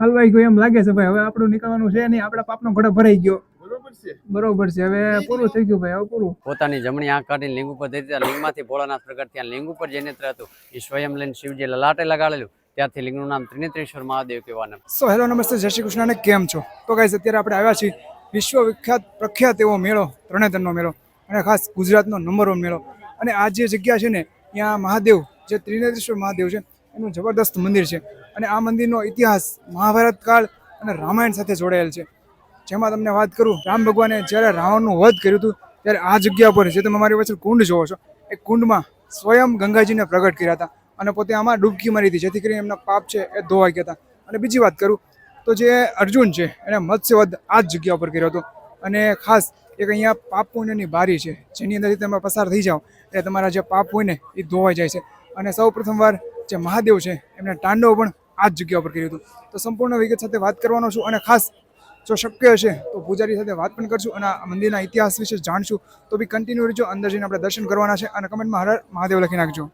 હલવાઈ ગયો એમ લાગે છે ભાઈ. હવે આપણું નીકળવાનું છે નહીં. આપણા પાપનો ઘડો ભરાઈ ગયો. બરોબર છે. હવે પૂરું થઈ ગયું ભાઈ. હવે પૂરું. પોતાની જમણી આંખ કાઢીને લિંગ ઉપર ધરી દીધા લિંગમાંથી ભોળાનાથ પ્રગટ થયા. લિંગ ઉપર જે નેત્ર હતું એ સ્વયં લઈને શિવજી લલાટે લગાડેલું. ત્યારથી લિંગનું નામ ત્રિનેત્રેશ્વર મહાદેવ કહેવાના સો હેલો નમસ્તે. જય શ્રી કૃષ્ણ. અને કેમ છો? તો ગાઈઝ અત્યારે આપણે આવ્યા છીએ વિશ્વ વિખ્યાત પ્રખ્યાત એવો મેળો ત્રણેતરનો મેળો અને ખાસ ગુજરાતનો નંબર વન મેળો. અને આ જે જગ્યા છે ને ત્યાં મહાદેવ જે ત્રિનેત્રેશ્વર મહાદેવ છે એનું જબરદસ્ત મંદિર છે. અને આ મંદિરનો ઇતિહાસ મહાભારત કાળ અને રામાયણ સાથે જોડાયેલ છે. જેમાં તમને વાત કરું, રામ ભગવાને જ્યારે રાવણનું વધ કર્યું હતું, ત્યારે આ જગ્યા પર જે તમે મારી પાછળ કુંડ જોવો છો, એ કુંડમાં સ્વયં ગંગાજીને પ્રગટ કર્યા હતા અને પોતે આમાં ડૂબકી મારી હતી, જેથી કરીને એમના પાપ છે એ ધોવાઈ ગયા હતા. અને બીજી વાત કરું, તો જે અર્જુન છે એણે મત્સ્યવધ આ જ જગ્યા ઉપર કર્યો હતો. અને ખાસ એક અહીંયા પાપ પુણ્યની બારી છે, જેની અંદરથી તમે પસાર થઈ જાઓ, એટલે તમારા જે પાપ હોય ને, એ ધોવાઈ જાય છે. અને સૌ પ્રથમવાર જે મહાદેવ છે, એમને તાંડવ પણ આ જ જગ્યા ઉપર કર્યું હતું. તો સંપૂર્ણ વિગત સાથે વાત કરવાનો છું અને ખાસ જો શક્ય હશે તો પૂજારી સાથે વાત પણ કરશું અને આ મંદિરના ઇતિહાસ વિશે જાણશું. તો બી કન્ટિન્યુ રહેજો, અંદર જઈને આપણે દર્શન કરવાના છે અને કમેન્ટમાં હર મહાદેવ લખી નાખજો.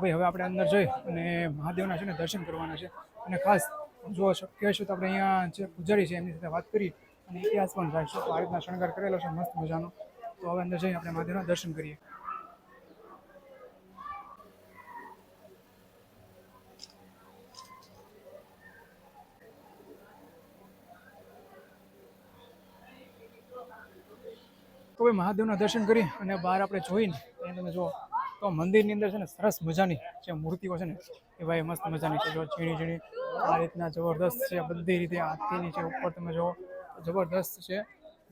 ભાઈ, હવે આપણે અંદર જઈ અને મહાદેવના છે ને દર્શન કરવાના છે. અને ખાસ જો શક્ય છે તો આપણે અહીંયા જે પૂજારી છે એમની સાથે વાત કરી અને ઇતિહાસ પણ રાખીશું તો આ રીતના શણગાર કરેલો છે, મસ્ત મજાનો. તો હવે અંદર જઈ આપણે મહાદેવના દર્શન કરીએ. તો ભાઈ મહાદેવના દર્શન કરી અને બહાર આપણે જોઈને તમે જો તો મંદિરની અંદર છે ને સરસ મજાની જે મૂર્તિઓ છે ને, એ ભાઈ મસ્ત મજાની છે. જો ઝીણી ઝીણી આ રીતના જબરદસ્ત છે બધી રીતે હાથીની છે, ઉપર તમે જો જબરદસ્ત છે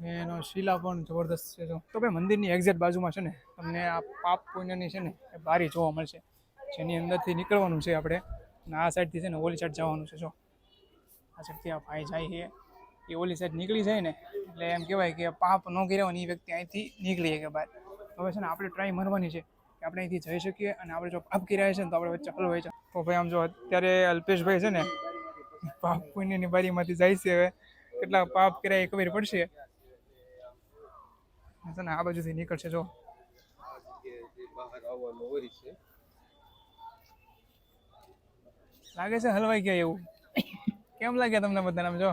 ને એનો શિલા પણ જબરદસ્ત છે જો. તો ભાઈ મંદિરની એક્ઝેક્ટ બાજુમાં છે ને, તમને આ પાપ પુણ્યની છે ને, એ બારી જોવા મળશે. જેની અંદરથી નીકળવાનું છે આપણે. અને આ સાઈડથી છે ને ઓલી સાઈડ જવાનું છે જો. આ સાઈડથી આ ભાઈ જાય છે. એ ઓલી સાઈડ નીકળી જાય ને, એટલે એમ કહેવાય કે પાપ ન કર્યા એ વ્યક્તિ અહીંથી નીકળી શકે બહાર. હવે છે ને આપણે ટ્રાય મરવાની છે. કે આપણે અહીંથી જઈ શકીએ અને આપણે જો પાપ કર્યા છે ને તો આપણે વચ્ચે હલવાઈ છે તો ભાઈ આમ જો અત્યારે અલ્પેશભાઈ છે ને પાપ પુણ્યની બારીમાંથી જાય છે હવે. કેટલા પાપ કર્યા એ ખબર પડશે. છે ને આ બાજુથી નીકળશે જો. લાગે છે હલવાઈ ગયા એવું? કેમ લાગે તમને બધાને આમ જો?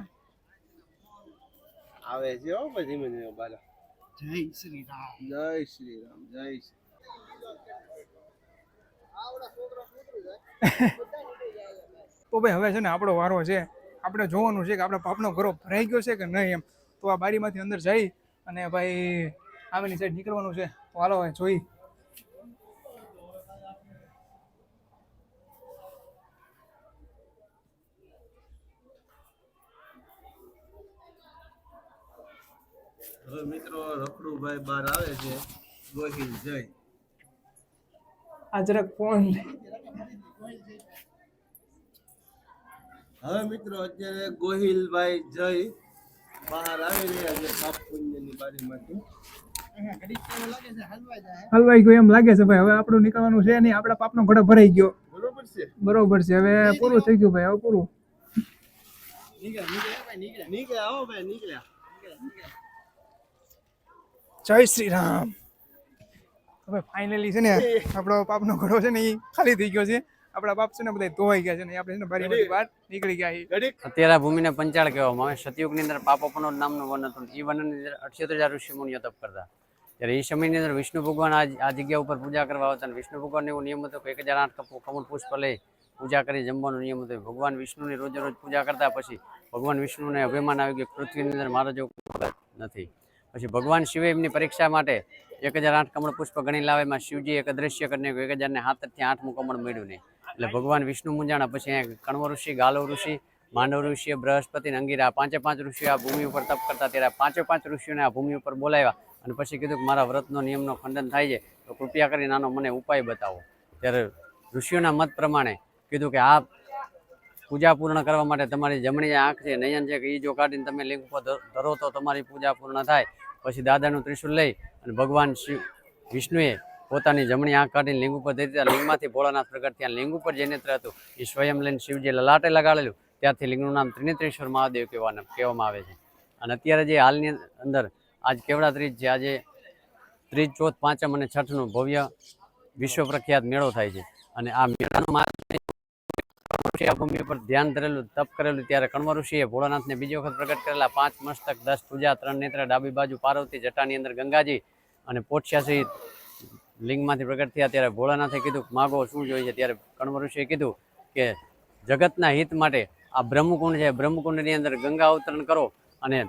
આવે છે હો પછી ધીમે ધીમે બાલા. જય શ્રી રામ. જય શ્રી રામ જય શ્રી તો ભાઈ હવે છે ને આપણો વારો છે. આપણે જોવાનું છે કે આપણે પાપનો ઘરો ભરાઈ ગયો છે કે નહીં એમ. તો આ બારીમાંથી અંદર જઈ અને ભાઈ આવેલી સાઈડ નીકળવાનું છે. તો હાલો હવે જોઈ. હવે મિત્રો રખડુભાઈ બહાર આવે છે. ગોહિલ જય. આ જરાક ફોન હવે મિત્રો અત્યારે ગોહિલભાઈ જય બહાર આવી રહ્યા છે પાપ પુણ્યની બારીમાંથી. હલવાઈ ગયો એમ લાગે છે ભાઈ. હવે આપણું નીકળવાનું છે નહીં. આપણા પાપનો ઘડો ભરાઈ ગયો. બરોબર છે. બરોબર છે. હવે પૂરું થઈ ગયું ભાઈ. હવે પૂરું. જય શ્રી રામ. હવે ફાઇનલી છે ને આપણો પાપનો ઘડો છે ને એ ખાલી થઈ ગયો છે. આપણા પાપ છે ને બધા ધોવાઈ ગયા છે ને આપણે છે ને ભારી મોટી વાત નીકળી ગયા અત્યારે ભૂમિને પંચાળ કહેવામાં આવે. સતયુગની અંદર પાપોપનો નામનું વન હતું. એ વનની અંદર અઠ્યોતેર હજાર ઋષિ મુનિઓ તપ કરતા. ત્યારે એ સમયની અંદર વિષ્ણુ ભગવાન આ આ જગ્યા ઉપર પૂજા કરવા આવતા અને વિષ્ણુ ભગવાનનો એવો નિયમ હતો કે એક હજાર આઠ કપૂ કમળ પુષ્પ લઈ પૂજા કરી જમવાનો નિયમ હતો. ભગવાન વિષ્ણુની રોજે રોજ પૂજા કરતા પછી ભગવાન વિષ્ણુને અભિમાન આવી ગયું. પૃથ્વીની અંદર મારો જેવો નથી. પછી ભગવાન શિવે એમની પરીક્ષા માટે એક હજાર આઠ કમળ પુષ્પ ગણી લાવે, એમાં શિવજી એક અદ્રશ્ય કરીને એક હજારને હાથથી આઠમું કમળ મળ્યું નહીં એટલે ભગવાન વિષ્ણુ મુંજાણા, પછી કણવ ઋષિ ગાલો ઋષિ માનવ ઋષિ, બૃહસ્પતિ અંગીરા પાંચે પાંચ ઋષિઓ આ ભૂમિ ઉપર તપ કરતા ત્યારે પાંચે પાંચ ઋષિઓને આ ભૂમિ ઉપર બોલાવ્યા અને પછી કીધું કે મારા વ્રતનો નિયમનો ખંડન થાય છે, તો કૃપયા કરીને આનો મને ઉપાય બતાવો. ત્યારે ઋષિઓના મત પ્રમાણે કીધું કે આ પૂજા પૂર્ણ કરવા માટે તમારી જમણી આંખ છે, નયન છે, કે એ જો કાઢીને તમે લિંગ ઉપર ધરો તો તમારી પૂજા પૂર્ણ થાય. પછી દાદાનું ત્રિશુલ લઈ અને ભગવાન શિવ વિષ્ણુએ પોતાની જમણી આંખ કાઢીને લિંગ ઉપર ધરી દીધા. લિંગમાંથી ભોળાનાથ પ્રગટ થયા. લિંગ ઉપર જે નેત્ર હતું, એ સ્વયં લઈને શિવજી લલાટે લગાડેલું. ત્યારથી લિંગનું નામ ત્રિનેત્રેશ્વર મહાદેવ કહેવાના કહેવામાં આવે છે. અને અત્યારે જે હાલની અંદર આજ કેવડા ત્રીજ છે, આજે ત્રીજ, ચોથ, પાંચમ અને છઠનો ભવ્ય વિશ્વ પ્રખ્યાત મેળો થાય છે. અને આ મેળાનું ઋષિએ આ ભૂમિ પર ધ્યાન ધરેલું, તપ કરેલું, ત્યારે કણવ ઋષિએ ભોળાનાથને બીજી વખત પ્રગટ કરેલા પાંચ મસ્તક, દસ પૂજા, ત્રણ નેત્ર, ડાબી બાજુ પાર્વતી, જટાની અંદર ગંગાજી અને પોટશ્યાસી લિંગમાંથી પ્રગટ થયા. ત્યારે ભોળાનાથે કીધું, માગો શું જોઈએ? ત્યારે કણવ ઋષિએ કીધું કે, જગતના હિત માટે આ બ્રહ્મકુંડ છે. બ્રહ્મકુંડની અંદર ગંગા અવતરણ કરો અને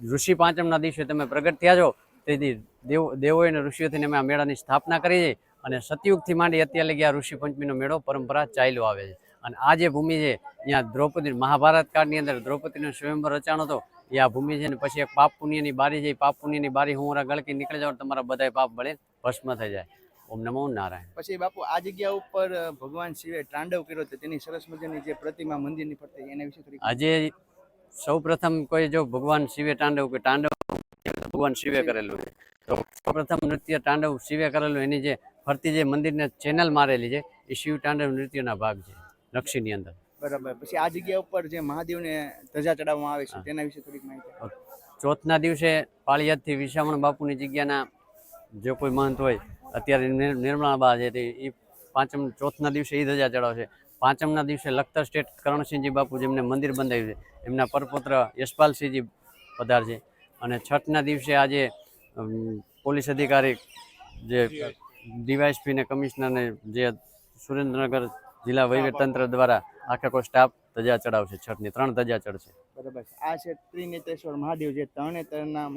ઋષિ પાંચમના દિવસે તમે પ્રગટ થયા છો. તેથી દેવ, દેવોએ અને ઋષિઓથી અમે આ મેળાની સ્થાપના કરી છે. અને સતયુગથી માંડી અત્યારે લગી આ ઋષિ પંચમીનો મેળો પરંપરા ચાલ્યો આવે છે. અને આ જે ભૂમિ છે ત્યાં દ્રૌપદી મહાભારત કાળની અંદર દ્રૌપદીનો સ્વયંવર રચાણો હતો એ આ ભૂમિ છે ને પછી એક પાપ પુણ્યની બારી છે પાપ પુણ્યની બારી હું ગળકી નીકળી જાવ તમારા બધા પાપ ભળે ભસ્મ થઈ જાય. ઓમ નમો નારાયણ. પછી બાપુ આ જગ્યા ઉપર ભગવાન શિવે તાંડવ કર્યો હતો તેની સરસ મજાની જે પ્રતિમા મંદિરની ફરતે એના વિશે આજે સૌ પ્રથમ કોઈ જો ભગવાન શિવે તાંડવ કે તાંડવ ભગવાન શિવે કરેલું છે. તો સૌ પ્રથમ નૃત્ય તાંડવ શિવે કરેલું એની જે ફરતી જે મંદિરને ચેનલ મારેલી છે એ શિવ તાંડવ નૃત્યના ભાગ છે નકશીની અંદર. બરાબર. પછી આ જગ્યા ઉપર જે મહાદેવને ધજા ચડાવવામાં આવે છે તેના વિશે થોડીક માહિતી ચોથના દિવસે પાળિયાદથી વિશામણ બાપુની જગ્યાના જે કોઈ મહંત હોય અત્યારે નિર્મળાબા છે તે એ પાંચમ ચોથના દિવસે એ ધજા ચડાવશે. પાંચમના દિવસે લખતર સ્ટેટ કરણસિંહજી બાપુ જેમને મંદિર બંધાવ્યું છે એમના પરપુત્ર યશપાલસિંહજી પધારશે. અને છઠના દિવસે આજે પોલીસ અધિકારી જે ડીવાયસપી ને કમિશનરને જે સુરેન્દ્રનગર જિલ્લા વહીવટતંત્ર દ્વારા આખા કોઈ સ્ટાફ ધજા ચડાવશે, છઠની ત્રણ ધજા ચડશે. બરાબર આ છે ત્રિનેત્રેશ્વર મહાદેવ, જે તરણેતરના